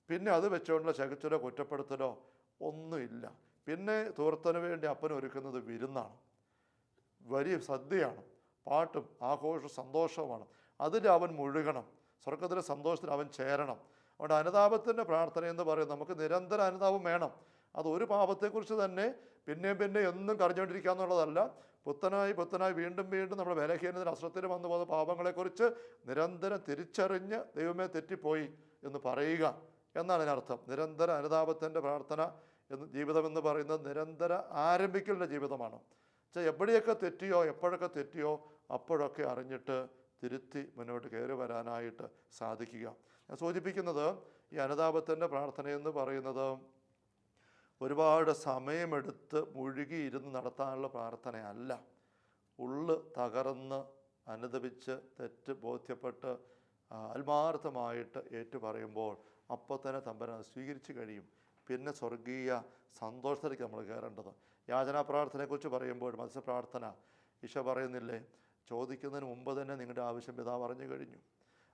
പിന്നെ അത് വെച്ചുകൊണ്ടുള്ള ചകിച്ചലോ കുറ്റപ്പെടുത്തലോ ഒന്നുമില്ല. പിന്നെ തൂർത്തന് വേണ്ടി അപ്പൻ ഒരുക്കുന്നത് വിരുന്നാണ്. വലിയ സദ്യയാണ്. പാട്ടും ആഘോഷവും സന്തോഷവുമാണ്. അതിൽ അവൻ മുഴുകണം. സ്വർഗത്തിലെ സന്തോഷത്തിൽ അവൻ ചേരണം. അതുകൊണ്ട് അനുതാപത്തിന്റെ പ്രാർത്ഥന എന്ന് പറയും നമുക്ക് നിരന്തര അനുതാപം വേണം. അത് ഒരു പാപത്തെക്കുറിച്ച് തന്നെ പിന്നെയും പിന്നെ എന്നും കറിഞ്ഞുകൊണ്ടിരിക്കുക എന്നുള്ളതല്ല. പുത്തനായി പുത്തനായി വീണ്ടും വീണ്ടും നമ്മുടെ ബലഹീനത്തിന് അശ്രത്തിൽ വന്നു പോകുന്ന പാപങ്ങളെക്കുറിച്ച് നിരന്തരം തിരിച്ചറിഞ്ഞ് ദൈവമേ തെറ്റിപ്പോയി എന്ന് പറയുക എന്നാണ് അതിനർത്ഥം. നിരന്തര അനുതാപത്തിന്റെ പ്രാർത്ഥന എന്ന് ജീവിതമെന്ന് പറയുന്നത് നിരന്തര ആരംഭിക്കലിന്റെ ജീവിതമാണ്. വെച്ചാൽ എവിടെയൊക്കെ തെറ്റിയോ എപ്പോഴൊക്കെ തെറ്റിയോ അപ്പോഴൊക്കെ അറിഞ്ഞിട്ട് തിരുത്തി മുന്നോട്ട് കയറി വരാനായിട്ട് സാധിക്കുക. ഞാൻ സൂചിപ്പിക്കുന്നത് ഈ അനുതാപത്തിന്റെ പ്രാർത്ഥനയെന്ന് പറയുന്നത് ഒരുപാട് സമയമെടുത്ത് മുഴുകിയിരുന്ന് നടത്താനുള്ള പ്രാർത്ഥനയല്ല. ഉള്ള് തകർന്ന് അനുദപിച്ച് തെറ്റ് ബോധ്യപ്പെട്ട് ആത്മാർത്ഥമായിട്ട് ഏറ്റു പറയുമ്പോൾ അപ്പോൾ തന്നെ തമ്പന സ്വീകരിച്ചു കഴിയും. പിന്നെ സ്വർഗീയ സന്തോഷത്തിലേക്ക് നമ്മൾ കയറേണ്ടത്. യാചനാ പ്രാർത്ഥനയെക്കുറിച്ച് പറയുമ്പോൾ മത്സ്യ പ്രാർത്ഥന ഈശോ പറയുന്നില്ലേ ചോദിക്കുന്നതിന് മുമ്പ് തന്നെ നിങ്ങളുടെ ആവശ്യം പിതാവ് അറിഞ്ഞു കഴിഞ്ഞു.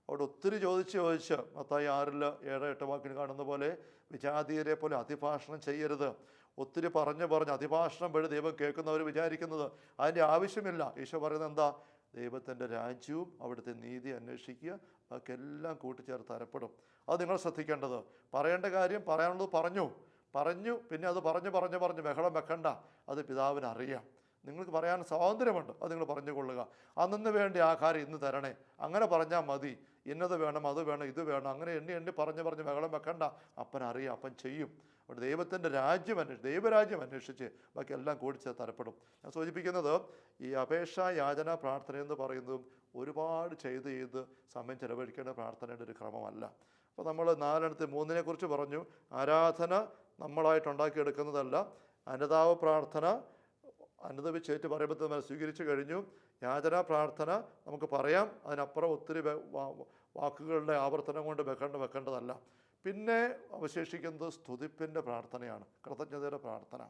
അവിടെ ഒത്തിരി ചോദിച്ച് ചോദിച്ച് മത്തായി ആറിൽ ഏഴ് എട്ട് വാക്കിന് കാണുന്ന പോലെ വിജാതീയരെ പോലെ അതിഭാഷണം ചെയ്യരുത്. ഒത്തിരി പറഞ്ഞു പറഞ്ഞ് അതിഭാഷണം വഴി ദൈവം കേൾക്കുന്നവർ വിചാരിക്കുന്നത് അതിന്റെ ആവശ്യമില്ല. ഈശോ പറയുന്നത് എന്താ? ദൈവത്തിന്റെ രാജ്യവും അവിടുത്തെ നീതി അന്വേഷിക്കുക അതൊക്കെല്ലാം കൂട്ടിച്ചേർത്ത് തരപ്പെടും അത് നിങ്ങൾ ശ്രദ്ധിക്കേണ്ടത്. പറയേണ്ട കാര്യം പറയാനുള്ളത് പറഞ്ഞു. പറഞ്ഞു പിന്നെ അത് പറഞ്ഞു പറഞ്ഞു പറഞ്ഞു ബഹളം വെക്കണ്ട. അത് പിതാവിന് അറിയാം നിങ്ങൾക്ക് പറയാൻ സ്വാതന്ത്ര്യമുണ്ട്. അത് നിങ്ങൾ പറഞ്ഞുകൊള്ളുക. അന്നു വേണ്ടി ആഹാരം ഇന്ന് തരണേ. അങ്ങനെ പറഞ്ഞാൽ മതി. ഇന്നത് വേണം അത് വേണം ഇത് വേണം. അങ്ങനെ എണ്ണി എണ്ണി പറഞ്ഞ് പറഞ്ഞ് ബഹളം വെക്കണ്ട. അപ്പൻ അറിയാം അപ്പൻ ചെയ്യും. അവിടെ ദൈവത്തിന്റെ രാജ്യം അന്വേഷിച്ച് ദൈവരാജ്യം അന്വേഷിച്ച് ബാക്കി എല്ലാം കൂടിച്ച് തരപ്പെടും. ഞാൻ സൂചിപ്പിക്കുന്നത് ഈ അപേക്ഷ യാചന പ്രാർത്ഥന എന്ന് പറയുന്നതും ഒരുപാട് ചെയ്ത് ചെയ്ത് സമയം ചെലവഴിക്കേണ്ട പ്രാർത്ഥനയുടെ ഒരു ക്രമമല്ല. അപ്പോൾ നമ്മൾ നാലെണ്ണത്തിൽ മൂന്നിനെ കുറിച്ച് പറഞ്ഞു. ആരാധന നമ്മളായിട്ട് ഉണ്ടാക്കിയെടുക്കുന്നതല്ല. അനുതാപ പ്രാർത്ഥന അനുദപിച്ചേറ്റ് പറയുമ്പോൾ നമ്മൾ സ്വീകരിച്ചു കഴിഞ്ഞു. യാചന പ്രാർത്ഥന നമുക്ക് പറയാം. അതിനപ്പുറം ഒത്തിരി വാക്കുകളുടെ ആവർത്തനം കൊണ്ട് വെക്കേണ്ട വെക്കേണ്ടതല്ല. പിന്നെ അവശേഷിക്കുന്നത് സ്തുതിപ്പിന്റെ പ്രാർത്ഥനയാണ്. കൃതജ്ഞതയുടെ പ്രാർത്ഥന.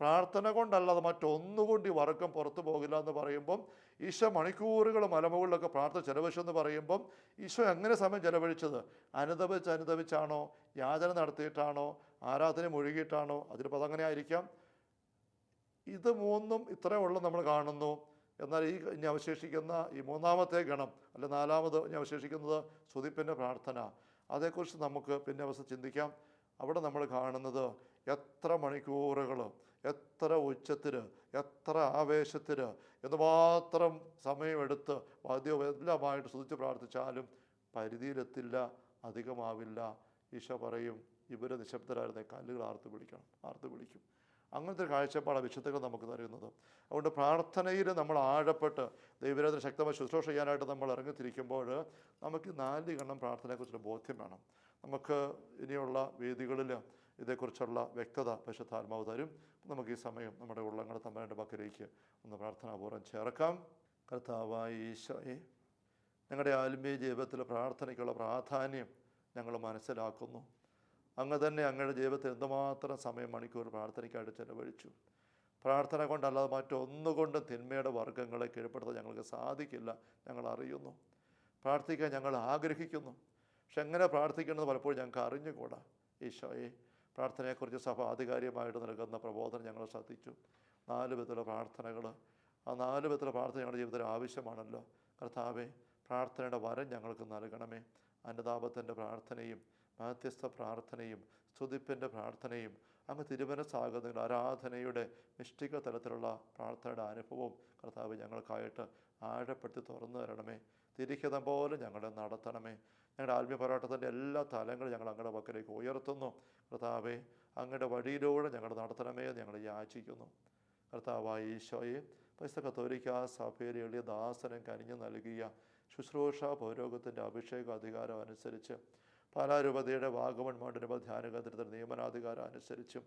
പ്രാർത്ഥന കൊണ്ടല്ലാതെ മറ്റൊന്നുകൊണ്ട് ഈ വർക്കം പുറത്തു പോകില്ല എന്ന് പറയുമ്പം ഈശോ മണിക്കൂറുകൾ മലമുകളിലൊക്കെ പ്രാർത്ഥന ചെലവഴിച്ചെന്ന് പറയുമ്പം ഈശോ എങ്ങനെ സമയം ചെലവഴിച്ചത്? അനുദപിച്ച് അനുദപിച്ചാണോ? യാചന നടത്തിയിട്ടാണോ? ആരാധന മുഴുകിയിട്ടാണോ അതിലിപ്പോൾ അതങ്ങനെ ആയിരിക്കാം. ഇത് മൂന്നും ഇത്രയേ ഉള്ളൂ നമ്മൾ കാണുന്നു. എന്നാൽ ഈ ഇനി അവശേഷിക്കുന്ന ഈ മൂന്നാമത്തെ ഗണം അല്ലെ നാലാമത് ഇനി അവശേഷിക്കുന്നത് സ്തുതിപ്പിന്റെ പ്രാർത്ഥന. അതേക്കുറിച്ച് നമുക്ക് പിന്നെ അവസ്ഥ ചിന്തിക്കാം. അവിടെ നമ്മൾ കാണുന്നത് എത്ര മണിക്കൂറുകൾ എത്ര ഉച്ചത്തിൽ എത്ര ആവേശത്തിൽ എന്തുമാത്രം സമയമെടുത്ത് വാദ്യവും എല്ലാമായിട്ട് സ്തുതിച്ച് പ്രാർത്ഥിച്ചാലും പരിധിയിലെത്തില്ല അധികമാവില്ല. ഈശോ പറയും ഇവർ നിശബ്ദരായിരുന്നേ കല്ലുകൾ ആർത്ത് വിളിക്കണം ആർത്ത് വിളിക്കും അങ്ങനത്തെ ഒരു കാഴ്ചപ്പാടാണ് വിശുദ്ധകൾ നമുക്ക് തരുന്നത് അതുകൊണ്ട് പ്രാർത്ഥനയിൽ നമ്മൾ ആഴപ്പെട്ട് ദൈവരാധന ശക്തമായി ശുശ്രൂഷ ചെയ്യാനായിട്ട് നമ്മൾ ഇറങ്ങിത്തിരിക്കുമ്പോൾ നമുക്ക് നാല് ഗണം പ്രാർത്ഥനയെക്കുറിച്ചുള്ള ബോധ്യം വേണം. നമുക്ക് ഇനിയുള്ള വേദികളിൽ ഇതേക്കുറിച്ചുള്ള വ്യക്തത പരിശുദ്ധാത്മാവ് തരും. നമുക്ക് ഈ സമയം നമ്മുടെ ഉള്ളങ്ങൾ തമ്മന്റെ പക്കലേക്ക് ഒന്ന് പ്രാർത്ഥനാപൂർവം ചേർക്കാം. കർത്താവായ ഈശോയെ ഞങ്ങളുടെ ആത്മീയ ജീവിതത്തിലെ പ്രാർത്ഥനയ്ക്കുള്ള പ്രാധാന്യം ഞങ്ങൾ മനസ്സിലാക്കുന്നു. അങ്ങ് തന്നെ അങ്ങയുടെ ജീവിതത്തിൽ എന്തുമാത്രം സമയം മണിക്കൂർ പ്രാർത്ഥനയ്ക്കായിട്ട് ചെലവഴിച്ചു. പ്രാർത്ഥന കൊണ്ടല്ലാതെ മറ്റൊന്നുകൊണ്ടും തിന്മയുടെ വർഗങ്ങളെ കീഴ്പ്പെടുത്താൻ ഞങ്ങൾക്ക് സാധിക്കില്ല. ഞങ്ങൾ അറിയുന്നു. പ്രാർത്ഥിക്കാൻ ഞങ്ങൾ ആഗ്രഹിക്കുന്നു. പക്ഷെ എങ്ങനെ പ്രാർത്ഥിക്കണമെന്ന് പലപ്പോഴും ഞങ്ങൾക്ക് അറിഞ്ഞുകൂടാ. ഈശോയെ പ്രാർത്ഥനയെക്കുറിച്ച് സഭ ആധികാരികമായിട്ട് നൽകുന്ന പ്രബോധനം ഞങ്ങൾ ശ്രദ്ധിച്ചു. നാല് വിധത്തിലുള്ള പ്രാർത്ഥനകൾ ആ നാല് വിധത്തിലുള്ള പ്രാർത്ഥന ഞങ്ങളുടെ ജീവിതത്തിൽ ആവശ്യമാണല്ലോ. കർത്താവെ പ്രാർത്ഥനയുടെ വരം ഞങ്ങൾക്ക് നൽകണമേ. അനുതാപത്തിന്റെ പ്രാർത്ഥനയും മാധ്യസ്ഥ പ്രാർത്ഥനയും സ്തുതിപ്പിന്റെ പ്രാർത്ഥനയും അങ്ങ് തിരുവനസാകുന്ന ആരാധനയുടെ നിഷ്ഠിക തലത്തിലുള്ള പ്രാർത്ഥനയുടെ അനുഭവവും കർത്താവ് ഞങ്ങൾക്കായിട്ട് ആഴപ്പെടുത്തി തുറന്നു തരണമേ. തിരിഹിതം പോലെ ഞങ്ങളെ നടത്തണമേ. ഞങ്ങളുടെ ആത്മീയ പോരാട്ടത്തിന്റെ എല്ലാ തലങ്ങളും ഞങ്ങൾ അങ്ങയുടെ പക്കലേക്ക് ഉയർത്തുന്നു. കർത്താവെ അങ്ങയുടെ വഴിയിലൂടെ ഞങ്ങൾ നടത്തണമേ ഞങ്ങൾ യാചിക്കുന്നു. കർത്താവായ ഈശോയെ പൈസ കത്തോലിക്ക സഭയിൽ എളിയ ദാസനം കനിഞ്ഞു നൽകിയ ശുശ്രൂഷ പൗരോഗത്തിന്റെ അഭിഷേക അധികാരം അനുസരിച്ച് പാലാരൂപതയുടെ വാഗമൺ മണ്ഡലം ധ്യാന കേന്ദ്രത്തിന്റെ നിയമനാധികാരം അനുസരിച്ചും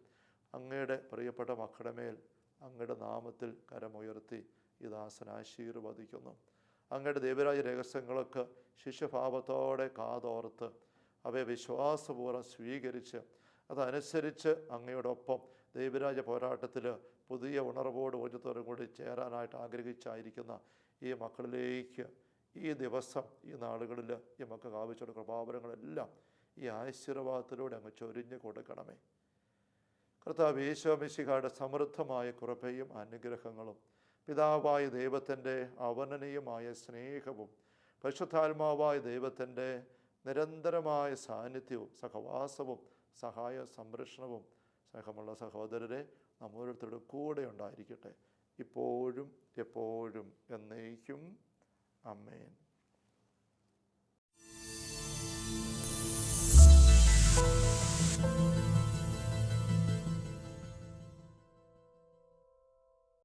അങ്ങയുടെ പ്രിയപ്പെട്ട മക്കളുടെ മേൽ അങ്ങയുടെ നാമത്തിൽ കരമുയർത്തി ഈ ദാസൻ ആശീർവദിക്കുന്നു. അങ്ങയുടെ ദേവരാജ രഹസ്യങ്ങളൊക്കെ ശിഷ്യഭാവത്തോടെ കാതോർത്ത് അവയെ വിശ്വാസപൂർവം സ്വീകരിച്ച് അതനുസരിച്ച് അങ്ങയോടൊപ്പം ദൈവരാജ പോരാട്ടത്തിൽ പുതിയ ഉണർവോട് ഊർജത്തോടും കൂടി ചേരാനായിട്ട് ആഗ്രഹിച്ചായിരിക്കുന്ന ഈ മക്കളിലേക്ക് ഈ ദിവസം ഈ നാളുകളിൽ ഈ മക്കൾക്ക് ആവശ്യമുള്ള കൃപാപരങ്ങളെല്ലാം ഈ ആശീർവാദത്തിലൂടെ അങ്ങ് ചൊരിഞ്ഞു കൊടുക്കണമേ. കർത്താവ് യേശോമിശിഹായുടെ സമൃദ്ധമായ കൃപയും അനുഗ്രഹങ്ങളും പിതാവായ ദൈവത്തിന്റെ അവനനീയമായ സ്നേഹവും പരിശുദ്ധാത്മാവായ ദൈവത്തിന്റെ നിരന്തരമായ സാന്നിധ്യവും സഹവാസവും സഹായ സംരക്ഷണവും സ്നേഹമുള്ള സഹോദരരെ നമ്മോരോരുത്തരുടെ കൂടെ ഉണ്ടായിരിക്കട്ടെ. ഇപ്പോഴും എപ്പോഴും എന്നേക്കും. Amen. Thank you.